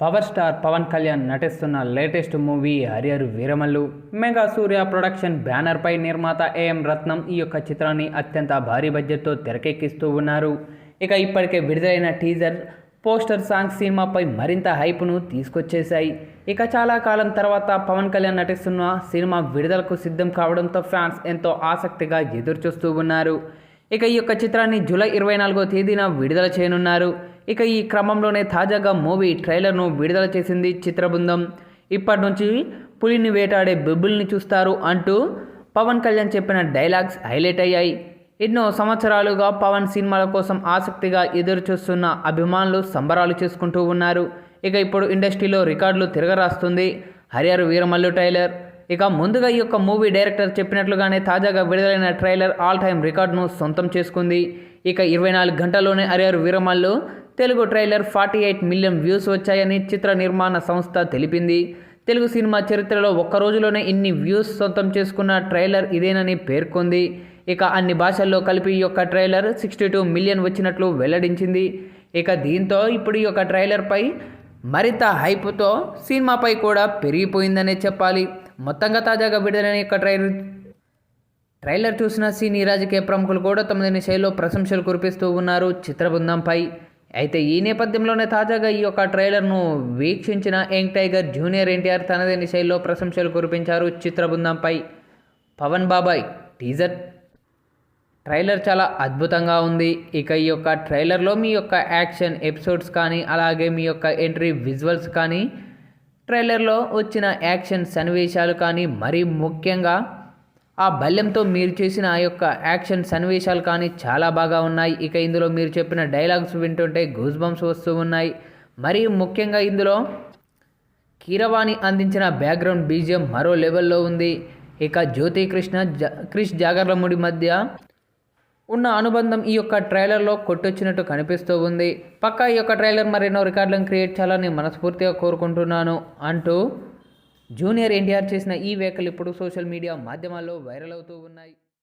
Power star Pawan Kalyan నటిస్తున్న latest movie Hari Hara Veeramallu. Mega Surya production బ్యానర్పై నిర్మాత AM రత్నం ఈ యొక్క చిత్రాన్ని అత్యంత భారీ బడ్జెట్తో తెరకెక్కిస్తూ ఉన్నారు. ఇక ఇప్పటికే విడుదలైన టీజర్ పోస్టర్ సాంగ్ సినిమాపై మరింత హైప్ను తీసుకొచ్చేశాయి. ఇక చాలా కాలం తర్వాత పవన్ కళ్యాణ్ నటిస్తున్న సినిమా విడుదలకు సిద్ధం కావడంతో ఫ్యాన్స్ ఎంతో ఆసక్తిగా ఎదురుచూస్తూ ఉన్నారు. ఇక ఈ యొక్క చిత్రాన్ని జూలై ఇరవై నాలుగో తేదీన విడుదల చేయనున్నారు. ఇక ఈ క్రమంలోనే తాజాగా మూవీ ట్రైలర్ను విడుదల చేసింది చిత్రబృందం. ఇప్పటి నుంచి పులిని వేటాడే బెబ్బుల్ని చూస్తారు అంటూ పవన్ కళ్యాణ్ చెప్పిన డైలాగ్స్ హైలైట్ అయ్యాయి. ఎన్నో సంవత్సరాలుగా పవన్ సినిమాల కోసం ఆసక్తిగా ఎదురు చూస్తున్న అభిమానులు సంబరాలు చేసుకుంటూ ఉన్నారు. ఇక ఇప్పుడు ఇండస్ట్రీలో రికార్డులు తిరగరాస్తుంది హరిహర వీరమల్లు ట్రైలర్. ఇక ముందుగా ఈ యొక్క మూవీ డైరెక్టర్ చెప్పినట్లుగానే తాజాగా విడుదలైన ట్రైలర్ ఆల్ టైమ్ రికార్డును సొంతం చేసుకుంది. ఇక ఇరవై నాలుగు గంటల్లోనే Hari Hara Veera Mallu Telugu trailer forty eight million views వచ్చాయని చిత్ర నిర్మాణ సంస్థ తెలిపింది. తెలుగు సినిమా చరిత్రలో ఒక్క రోజులోనే ఇన్ని వ్యూస్ సొంతం చేసుకున్న ట్రైలర్ ఇదేనని పేర్కొంది. ఇక అన్ని భాషల్లో కలిపి ఈ యొక్క ట్రైలర్ సిక్స్టీ టూ మిలియన్ వచ్చినట్లు వెల్లడించింది. ఇక దీంతో ఇప్పుడు ఈ యొక్క ట్రైలర్పై మరింత హైప్తో సినిమాపై కూడా పెరిగిపోయిందనే చెప్పాలి. మొత్తంగా తాజాగా విడుదలైన యొక్క ట్రైలర్ ట్రైలర్ చూసిన సినీ రాజకీయ ప్రముఖులు కూడా తమదైన శైలిలో ప్రశంసలు కురిపిస్తూ ఉన్నారు చిత్రబృందంపై. అయితే ఈ నేపథ్యంలోనే తాజాగా ఈ యొక్క ట్రైలర్ను వీక్షించిన యంగ్ టైగర్ జూనియర్ ఎన్టీఆర్ తనదైన శైలిలో ప్రశంసలు కురిపించారు చిత్ర బృందంపై పవన్ బాబాయ్ టీజర్ ట్రైలర్ చాలా అద్భుతంగా ఉంది. ఇక ఈ యొక్క ట్రైలర్లో మీ యొక్క యాక్షన్ ఎపిసోడ్స్ కానీ అలాగే మీ యొక్క ఎంట్రీ విజువల్స్ కానీ ట్రైలర్లో వచ్చిన యాక్షన్ సన్నివేశాలు కానీ మరీ ముఖ్యంగా ఆ బల్యంతో మీరు చేసిన ఆ యొక్క యాక్షన్ సన్నివేశాలు కానీ చాలా బాగా ఉన్నాయి. ఇక ఇందులో మీరు చెప్పిన డైలాగ్స్ వింటుంటే గూస్ బంప్స్ వస్తూ ఉన్నాయి. మరియు ముఖ్యంగా ఇందులో కీరవాణి అందించిన బ్యాక్గ్రౌండ్ బీజియం మరో లెవెల్లో ఉంది. ఇక జ్యోతి కృష్ణ క్రిష్ జాగర్లముడి మధ్య ఉన్న అనుబంధం ఈ యొక్క ట్రైలర్లో కొట్టొచ్చినట్టు కనిపిస్తూ ఉంది. పక్కా ఈ యొక్క ట్రైలర్ మరెన్నో రికార్డులను క్రియేట్ చేయాలని మనస్ఫూర్తిగా కోరుకుంటున్నాను అంటూ జూనియర్ ఎన్టీఆర్ చేసిన ఈ వ్యాఖ్యలు ఇప్పుడు సోషల్ మీడియా మాధ్యమాల్లో వైరల్ అవుతూ ఉన్నాయి.